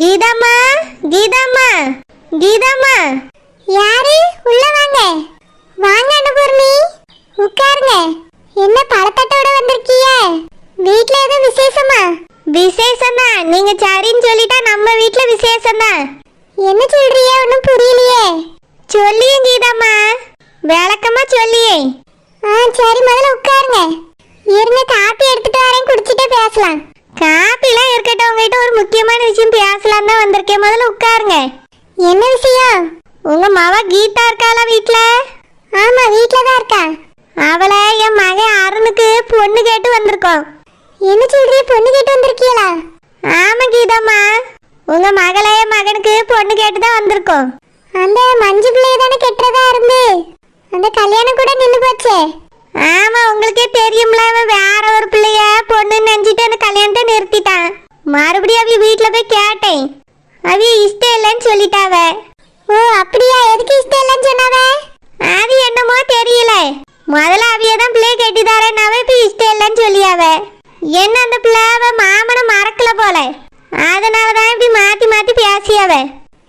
கீதாம்மா கீதாம்மா கீதாம்மா. யாரு? உள்ள வாங்க. வாங்க அனுபூர்ணி உட்காருங்க. என்ன பழத்தட்டோட வந்திருக்கீங்க? வீட்ல எதுவும் விசேஷமா? விசேஷம் தான் நீங்க சரின்னு சொல்லிட்டா நம்ம வீட்ல விசேஷம் தான் என்ன சொல்றீங்க ஒன்றும் புரியலையே. சொல்லியே கீதாம்மா. விளக்கமா சொல்லியே. ஆ சரி முதல்ல உட்காருங்க. இருங்க காப்பி எடுத்துட்டு வரேன். குடிச்சிட்டே பேசலாம். காப்பிலாம் இருக்கட்டும் உங்ககிட்ட ஒரு முக்கியமான விஷயம் பேசலாம் தான் வந்திருக்கேன். முதல்ல உட்காருங்க. என்ன விஷயம்? உங்க மவ கீதா இருக்காளா வீட்ல? ஆமா வீட்ல தான் இருக்கா. அவளை என் மகன் அருணுக்கு பொண்ணு கேட்டு வந்திருக்கோம். என்ன சொல்றீங்க? பொண்ணு கேட்டு வந்திருக்கீங்களா ஆமா கீதாம்மா உங்க மகளே என் மகனுக்கு பொண்ணு கேட்டு தான் வந்திருக்கோம் அந்த மஞ்சு பிள்ளைய தானே கெட்டுறதா இருந்து அந்த கல்யாணம் கூட நின்று போச்சே ஆமா உங்களுக்கே தெரியும்ல அவன் வேற ஒரு பிள்ளைய பொண்ணுன்னு நினைச்சிட்டு அந்த கல்யாணத்தை நிறுத்திட்டான் மறுபடியும் அவ வீட்ல போய் கேட்டேன் அவ இஷ்டம் இல்லைன்னு சொல்லிட்டாவ ஓ அப்படியா எதுக்கு இஷ்டம் இல்லைன்னு சொன்னாவ அது என்னமோ தெரியல முதல்ல அவிய தான் பிள்ளைய கட்டிதாரேன்னாவ இப்ப இஷ்டம் இல்லைன்னு சொல்லியாவ என்ன அந்த பிள்ளை அவ மாமனை மறக்கல போல அதனால தான் இப்படி மாத்தி மாத்தி பேசியாவ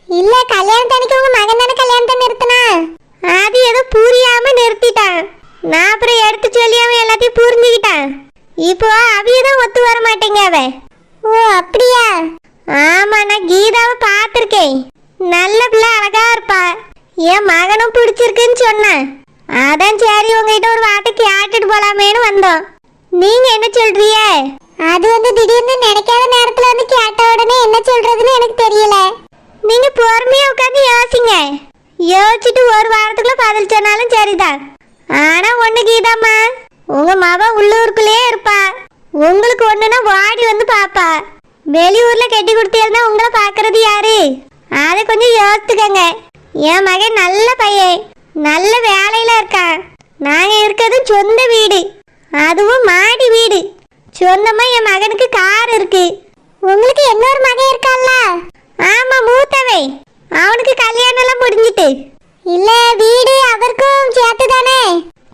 இல்ல கல்யாணத்தன்னைக்கு உங்க மகன் தானே கல்யாணத்தை நிறுத்தினா அது ஏதோ புரியாம நிறுத்திட்டான் நான் அப்புறம் எடுத்து சொல்லி அவன் எல்லாத்தையும் புரிஞ்சுக்கிட்டான் இப்போ அவிய தான் ஒத்து வர மாட்டேங்க ஓ அப்படியா? ஆமா நான் கீதாவை பார்த்துருக்கேன். நல்ல பிள்ளை அழகா இருப்பா. என் மகனும் பிடிச்சிருக்குன்னு சொன்னேன். அதான் சரி உங்ககிட்ட ஒரு வார்த்தை கேட்டுட்டு போலாமேன்னு வந்தோம். நீங்க என்ன சொல்றிய அது வந்து திடீர்னு நினைக்காத நேரத்துல வந்து கேட்ட உடனே என்ன சொல்றதுன்னு எனக்கு தெரியல. நீங்க பொறுமையா உட்காந்து யோசிங்க. யோசிச்சுட்டு ஒரு வாரத்துக்குள்ள பதில் சொன்னாலும் சரிதான். ஆனா ஒண்ணு கீதாம்மா உங்க மவ உள்ளூருக்குள்ளேயே இருப்பா உங்களுக்கு ஒண்ணுன்னா வாடி வந்து பாப்பா. வெளியூர்ல கட்டி கொடுத்தீங்கன்னா உங்களை பாக்குறது யாரு? அதை கொஞ்சம் யோசித்துக்கங்க என் மகன் நல்ல பையன். நல்ல வேலையில இருக்கான். நாங்க இருக்கிறது சொந்த வீடு. அதுவும் மாடி வீடு. சொந்தமா என் மகனுக்கு கார் இருக்கு. உங்களுக்கு இன்னொரு மகன் இருக்கான்ல? ஆமா மூத்தவை அவனுக்கு கல்யாணம் எல்லாம் முடிஞ்சிட்டு. இல்ல வீடு அவருக்கும் சேர்த்து தானே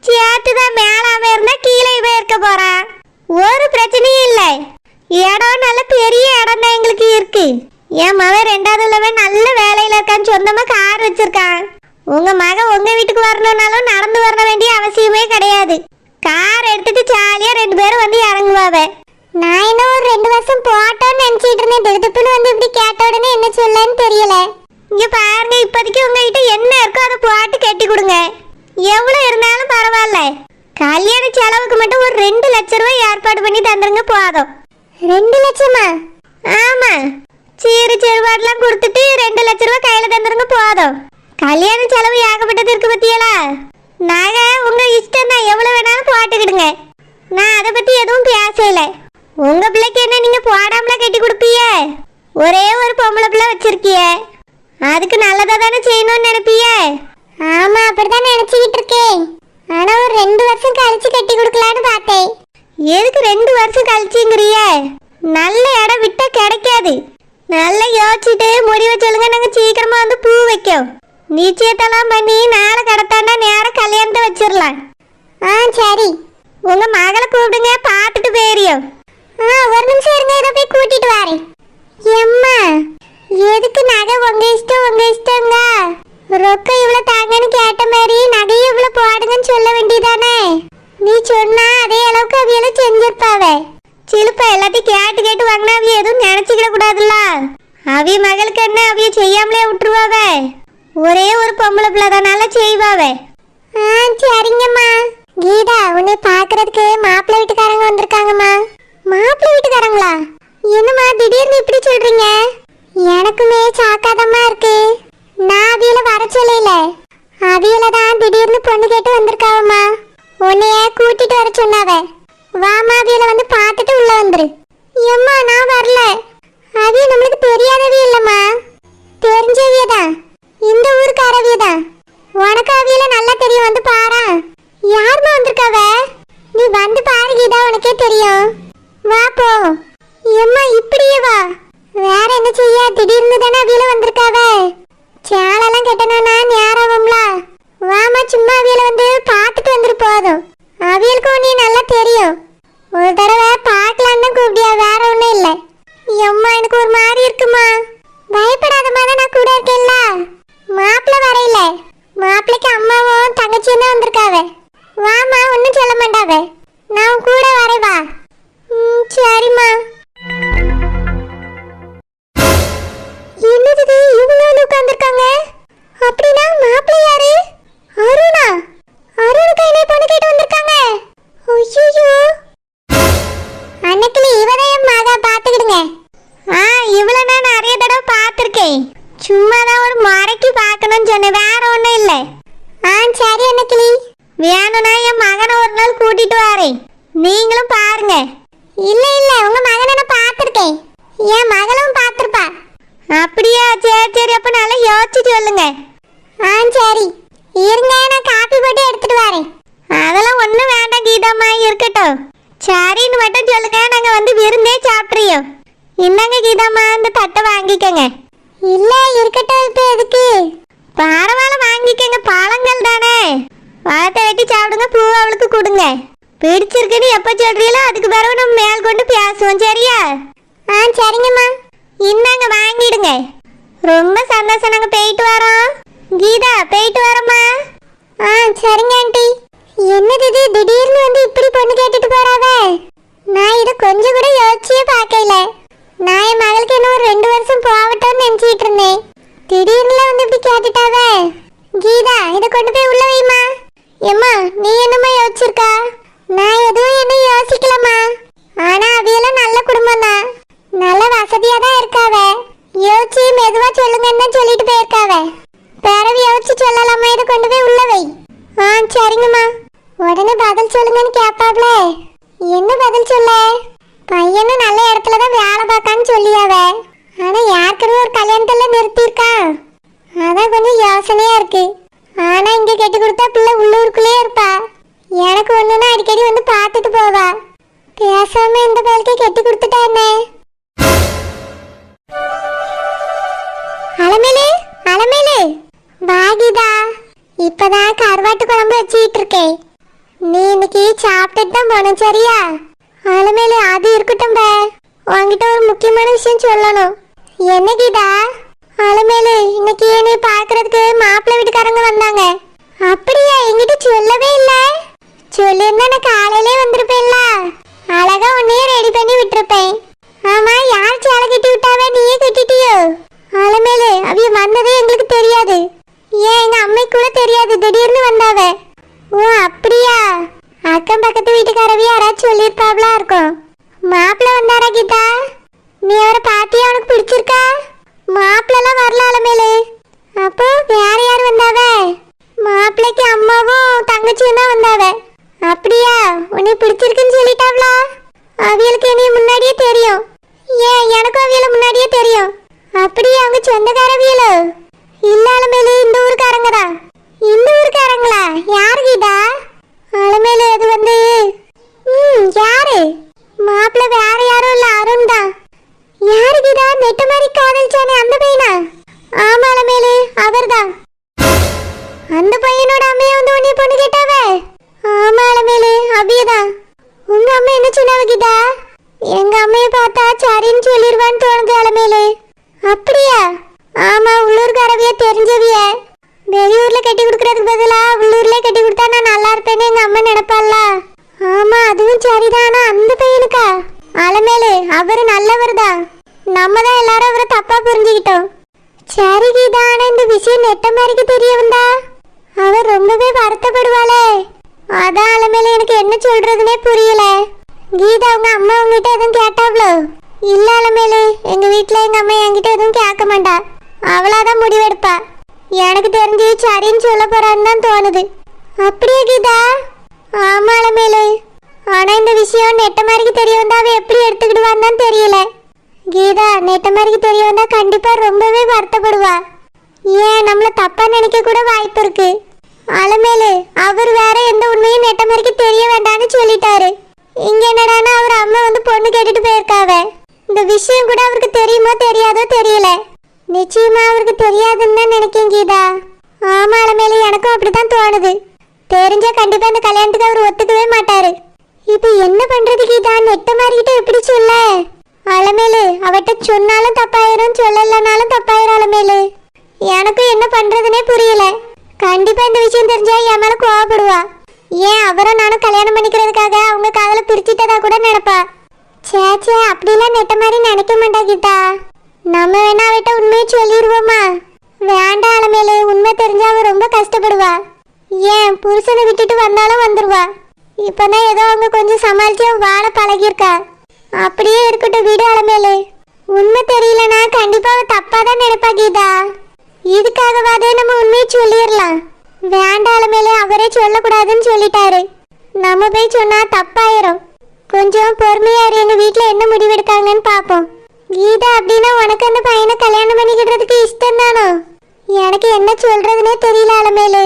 சேர்த்துதான் தான் மேலாம இருந்தா கீழே போயிருக்க இருக்க போறான். ஒரு பிரச்சனையும் இல்லை. இடம் நல்ல பெரிய இடம் தான் எங்களுக்கு இருக்கு. என் மகன் ரெண்டாவது உள்ளவன் நல்ல வேலையில இருக்கான்னு சொந்தமா கார் வச்சிருக்கான். உங்க மகன் உங்க வீட்டுக்கு வரணும்னாலும் நடந்து வர வேண்டிய அவசியமே கிடையாது. கார் எடுத்துட்டு ஜாலியா ரெண்டு பேரும் வந்து இறங்குவாவ. நான் இன்னும் ஒரு ரெண்டு வருஷம் போட்டோன்னு நினைச்சிட்டு இருந்தேன். திடுப்புன்னு வந்து இப்படி கேட்ட உடனே என்ன சொல்லன்னு தெரியல. இங்க பாருங்க இப்போதைக்கு உங்ககிட்ட என்ன இருக்கோ அதை போட்டு கட்டி கொடுங்க. எவ்வளவு இருந்தாலும் பரவாயில்ல. கல்யாண செலவுக்கு மட்டும் ஒரு ரெண்டு லட்ச ரூபாய் ஏற்பாடு பண்ணி தந்துருங்க போதும். ரெண்டு லட்சமா? ஆமா. சீரு செருவாடெல்லாம் கொடுத்துட்டு ரெண்டு லட்ச ரூபாய் கையில தந்துருங்க போதும். கல்யாண செலவு ஏகப்பட்டது இருக்கு பத்தியலா? நகை உங்க இஷ்டம் தான். எவ்வளவு வேணாலும் போட்டுக்கிடுங்க. நான் அதை பத்தி எதுவும் பேசல. உங்க பிள்ளைக்கு என்ன நீங்க போடாமல கட்டி கொடுப்பீங்க? ஒரே ஒரு பொம்பளை பிள்ளை வச்சிருக்கிய. அதுக்கு நல்லதா தானே செய்யணும்னு நினைப்பிய ஆமா அப்படிதான் நினைச்சுக்கிட்டு இருக்கேன். ஆனா ஒரு ரெண்டு வருஷம் கழிச்சு கட்டி கொடுக்கலான்னு பார்த்தேன். எதுக்கு ரெண்டு வருஷம் கழிச்சுங்கிறிய? நல்ல இடம் விட்டா கிடைக்காது. நல்லா யோசிச்சுட்டு முடிவை சொல்லுங்க நாங்க சீக்கிரமா வந்து பூ வைக்கோம். நிச்சயத்தெல்லாம் பண்ணி நாளை கடத்தாண்டா நேரம் கல்யாணத்தை வச்சிடலாம். ஆ சரி. உங்க மகளை கூப்பிடுங்க பார்த்துட்டு போயிடும் ஆ ஒரு நிமிஷம் இருங்க இதை போய் கூட்டிட்டு வரேன். எம்மா எதுக்கு நகை உங்க இஷ்டம் உங்க இஷ்டங்க ரொக்கம் இவ்வளவு தாங்கன்னு கேட்ட மாதிரி நகையும் இவ்வளவு போடுங்கன்னு சொல்ல வேண்டியதானே நீ சொன்னா அதே அளவுக்கு அவியெல்லாம் செஞ்சிருப்பாவே சிலுப்பா எல்லாத்தையும் கேட்டு கேட்டு வாங்கினா அவிய எதுவும் நினைச்சுக்கிட கூடாதுல்ல அவிய மகளுக்கு என்ன அவிய செய்யாமலே விட்டுருவாவே ஒரே ஒரு பொம்பளை பிள்ளைதானால செய்வாவே ஆ சரிங்கம்மா கீதா உன்னை பாக்குறதுக்கு மாப்பிள்ளை வீட்டுக்காரங்க வந்திருக்காங்கம்மா மாப்பிள்ளை வீட்டுக்காரங்களா என்னம்மா திடீர்னு இப்படி சொல்றீங்க எனக்கு சாக்காதம்மா இருக்கு நான் அவியல வர சொல்லல அவியல தான் திடீர்னு பொண்ணு கேட்டு வந்திருக்காவம்மா உன்னைய கூட்டிட்டு வர சொன்னாவ வாமா அவியல வந்து பார்த்துட்டு உள்ள வந்துரு எம்மா நான் வரல அவிய நம்மளுக்கு தெரியாதவே இல்லம்மா தெரிஞ்சவிய தான் இந்த ஊருக்காரவிய தான் உனக்கு அவியல நல்லா தெரியும் வந்து பாரா யாருமா வந்திருக்காவ நீ வந்து பாரு கீதா உனக்கே தெரியும் இல்ல இல்ல உங்க மகனை நான் பார்த்துருக்கேன். என் மகளும் பார்த்துருப்பா. அப்படியா சரி சரி அப்ப நல்லா யோசிச்சு சொல்லுங்க. ஆ சரி. இருங்க நான் காப்பி போட்டு எடுத்துட்டு வரேன். அதெல்லாம் ஒன்றும் வேண்டாம் கீதாம்மா இருக்கட்டும். சரின்னு மட்டும் சொல்லுங்க நாங்க வந்து விருந்தே சாப்பிட்றியோ இந்தாங்க கீதாம்மா இந்த தட்டை வாங்கிக்கோங்க. இல்ல இருக்கட்டும் இப்ப எதுக்கு? பரவாயில்ல வாங்கிக்கோங்க பழங்கள் தானே. பழத்தை வெட்டி சாப்பிடுங்க பூ அவளுக்கு கொடுங்க. பிடிச்சிருக்குன்னு எப்போ சொல்றீங்களோ அதுக்கு பிறகு நம்ம மேல் கொண்டு பேசுவோம் சரியா? ஆ சரிங்கம்மா. இந்தாங்க வாங்கிடுங்க. ரொம்ப சந்தோஷம் நாங்கள் போயிட்டு வரோம். கீதா போயிட்டு வரோம்மா. ஆ சரிங்க ஆண்டி. என்னது இது? திடீர்னு வந்து இப்படி பொண்ணு கேட்டுட்டு போறாவ? நான் இதை கொஞ்சம் கூட யோசிச்சே பார்க்கல. நான் என் மகளுக்கு இன்னும் ஒரு ரெண்டு வருஷம் போகட்டும்னு நினைச்சிட்டு இருந்தேன். திடீர்னு வந்து இப்படி கேட்டுட்டாவே? கீதா இதை கொண்டு போய் உள்ள வைமா எம்மா நீ என்னம்மா யோசிச்சிருக்கா? நான் எதுவும் என்ன யோசிக்கலம்மா. ஆனா அவியெல்லாம் நல்ல குடும்பம் தான் நல்ல வசதியா தான் இருக்காவ. யோசிச்சு மெதுவா சொல்லுங்கன்னு தான் சொல்லிட்டு போயிருக்காவ. பிறவி யோசிச்சு சொல்லலாமா? இதை கொண்டு போய் உள்ள வை. ஆ சரிங்கம்மா. உடனே பதில் சொல்லுங்கன்னு கேட்பாப்ல என்ன பதில் சொல்ல? பையனும் நல்ல இடத்துல தான் வேலை பார்க்கான்னு சொல்லியாவ. ஆனா யாருக்குன்னு ஒரு கல்யாணத்துல நிறுத்தியிருக்கான் அதான் கொஞ்சம் யோசனையா இருக்கு. ஆனா இங்க கெட்டி கொடுத்தா பிள்ளை உங்ககிட்ட ஒரு முக்கியமான விஷயம் சொல்லணும். என்ன கீதா? அலமேலு இன்னைக்கு நீ பார்க்கறதுக்கு மாப்பிள்ளை வீட்டுக்காரங்க வந்தாங்க. அப்படியா? என்கிட்ட சொல்லவே இல்லை. சொல்லியிருந்தா நான் காலையிலே வந்திருப்பேன்ல. அழகா உன்னையே ரெடி பண்ணி விட்டுருப்பேன். ஆமா யார் சேலை கட்டி விட்டாவே நீயே கட்டிட்டியோ? அலமேலு அவிய வந்ததே எங்களுக்கு தெரியாது ஏன் எங்க அம்மை கூட தெரியாது திடீர்னு வந்தாவ ஓ அப்படியா அக்கம் பக்கத்து வீட்டுக்காரவி யாராச்சும் சொல்லியிருப்பாப்ல இருக்கும் மாப்பிள்ள வந்தாரா கீதா நீ அவரை பாத்தியா அவனுக்கு பிடிச்சிருக்கா மாப்பிள்ளலாம் வரல அலமேலு அப்போ வேற யார் வந்தாவ மாப்பிள்ளைக்கு அம்மாவும் தங்கச்சியும் தான் வந்தாவ அப்படியா உன்னை பிடிச்சிருக்குன்னு அவியலுக்கு என்னைய முன்னாடியே தெரியும். ஏன் எனக்கும் அவியல முன்னாடியே தெரியும்? அப்படியே அவங்க சொந்தக்காரவியலோ இல்ல அலமேலு இந்த ஊருக்காரங்க தான். இந்த ஊருக்காரங்களா? யாரு அலமேலு அது வந்து ம் யாரு? மாப்பிள்ளை வேற யாரும் இல்ல அருண் தான். யாரு நெட்ட மாதிரி காதலிச்சானே அந்த பையனா? ஆமா அலமேலு அவர்தான். அந்த பையன் அம்மைய வந்து உன்னை பொண்ணு கேட்டாவ ஆமா அலமேலு அபியதான் உங்க அம்மா என்ன சொன்னாவ கீதா எங்க அம்மைய பார்த்தா சரின்னு சொல்லிடுவான்னு தோணுது அலமேலு அப்படியா ஆமா உள்ளூர்காரவிய தெரிஞ்சவிய வெளியூர்ல கட்டி கொடுக்கறதுக்கு பதிலா உள்ளூர்ல கட்டி கொடுத்தா நான் நல்லா இருப்பேன்னு எங்க அம்மா நினைப்பாள்ல ஆமா அதுவும் சரிதான் ஆனா அந்த பையனுக்கா அலமேலு அவரு நல்லவர் தான் நம்ம தான் எல்லாரும் அவரை தப்பா புரிஞ்சுக்கிட்டோம் சரி கீதா ஆனா இந்த விஷயம் நெட்ட மாதிரிக்கு தெரிய வந்தா அவர் ரொம்பவே வருத்தப்படுவாளே அதான் அலமேல எனக்கு என்ன சொல்றதுனே புரியல கீதா உங்க அம்மா உங்ககிட்ட எதுவும் கேட்டாவ்ளோ இல்ல அலமேலு எங்க வீட்ல எங்க அம்மா என்கிட்ட எதுவும் மாட்டா அவளாதான் முடிவெடுப்பா. எனக்கு தெரிஞ்சு சரின்னு சொல்ல போறான்னு தான் தோணுது. அப்படியே கீதா? ஆமா அலமேலு ஆனா இந்த விஷயம் நெட்ட மாதிரிக்கு தெரிய வந்தா அவ எப்படி எடுத்துக்கிடுவான்னு தெரியல. கீதா நெட்ட மாதிரிக்கு தெரிய வந்தா கண்டிப்பா ரொம்பவே வருத்தப்படுவா. ஏன் நம்மள தப்பா நினைக்க கூட வாய்ப்பு இருக்கு. அலமேலு அவர் வேற எந்த உண்மையும் நெட்ட மாதிரிக்கு தெரிய வேண்டாம்னு சொல்லிட்டாரு. இங்க என்னடான்னா அவர் அம்மா வந்து பொண்ணு கேட்டுட்டு போயிருக்காவ. இந்த விஷயம் கூட அவருக்கு தெரியுமோ தெரியாதோ தெரியல. நிச்சயமா அவருக்கு தெரியாதுன்னு தான் நினைக்கேன் கீதா. ஆமா அலமேலு எனக்கும் அப்படித்தான் தோணுது. தெரிஞ்சா கண்டிப்பா இந்த கல்யாணத்துக்கு அவர் ஒத்துக்கவே மாட்டாரு. இப்போ என்ன பண்றது கீதா? நெட்ட மாறிக்கிட்ட எப்படி சொல்ல? அலமேலு அவட்ட சொன்னாலும் தப்பாயிரும் சொல்லலனாலும் தப்பாயிரும் அலமேலு எனக்கும் என்ன பண்றதுனே புரியல. கண்டிப்பா இந்த விஷயம் தெரிஞ்சா என் மேல கோவப்படுவா. ஏன் அவரும் நானும் கல்யாணம் பண்ணிக்கிறதுக்காக அவங்க காதல பிரிச்சுட்டதா கூட நினைப்பா. சே சே அப்படிலாம் நெட்ட மாதிரி நினைக்க மாட்டா கீதா. நம்ம வேணா அவட்ட உண்மையை சொல்லிடுவோமா வேண்டாம் அலமேலே உண்மை தெரிஞ்சா அவ ரொம்ப கஷ்டப்படுவா. ஏன் புருஷனை விட்டுட்டு வந்தாலும் வந்துடுவா இப்போனா ஏதோ அவங்க கொஞ்சம் சமாளிச்சு வாழ பழகியிருக்கா. அப்படியே இருக்கட்டும் வீடு மேலே. உண்மை தெரியலனா கண்டிப்பா அவ தப்பா தான் நினைப்பா கீதா. இதுக்காகவாதே நம்ம உண்மையை சொல்லிடலாம். வேண்டாலுமேலே அவரே சொல்லக்கூடாதுன்னு சொல்லிட்டாரு. நம்ம போய் சொன்னா தப்பாயிரும். கொஞ்சம் பொறுமையா எங்க வீட்டுல என்ன முடிவெடுக்காங்கன்னு பாப்போம். கீதா அப்படின்னா உனக்கு அந்த பையனை கல்யாணம் பண்ணிக்கிறதுக்கு இஷ்டம் தானோ? எனக்கு என்ன சொல்றதுனே தெரியல அலமேலு.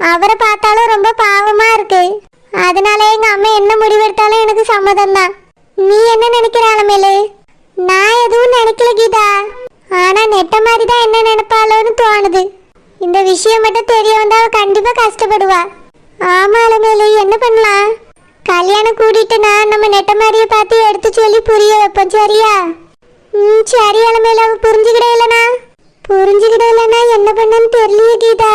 அவரை பார்த்தாலும் ரொம்ப பாவமா இருக்கு. அதனால எங்க அம்மா என்ன முடிவெடுத்தாலும் எனக்கு சம்மதம் தான். நீ என்ன நினைக்கிற அலமேலு? நான் எதுவும் நினைக்கல கீதா. ஆனா நெட்ட மாதிரி தான் என்ன நினைப்பாளோன்னு தோணுது. இந்த விஷயம் மட்டும் தெரிய வந்தா அவ கண்டிப்பா கஷ்டப்படுவா. ஆமா அலமேலு என்ன பண்ணலாம்? கல்யாணம் கூட்டிட்டு நான் நம்ம நெட்ட மாதிரியை பார்த்து எடுத்து சொல்லி புரிய வைப்போம் சரியா? ம் சரி அலமையில அவன் புரிஞ்சுக்கிடே இல்லைனா புரிஞ்சுக்கிடே இல்லைனா என்ன பண்ணன்னு தெரியல கீதா.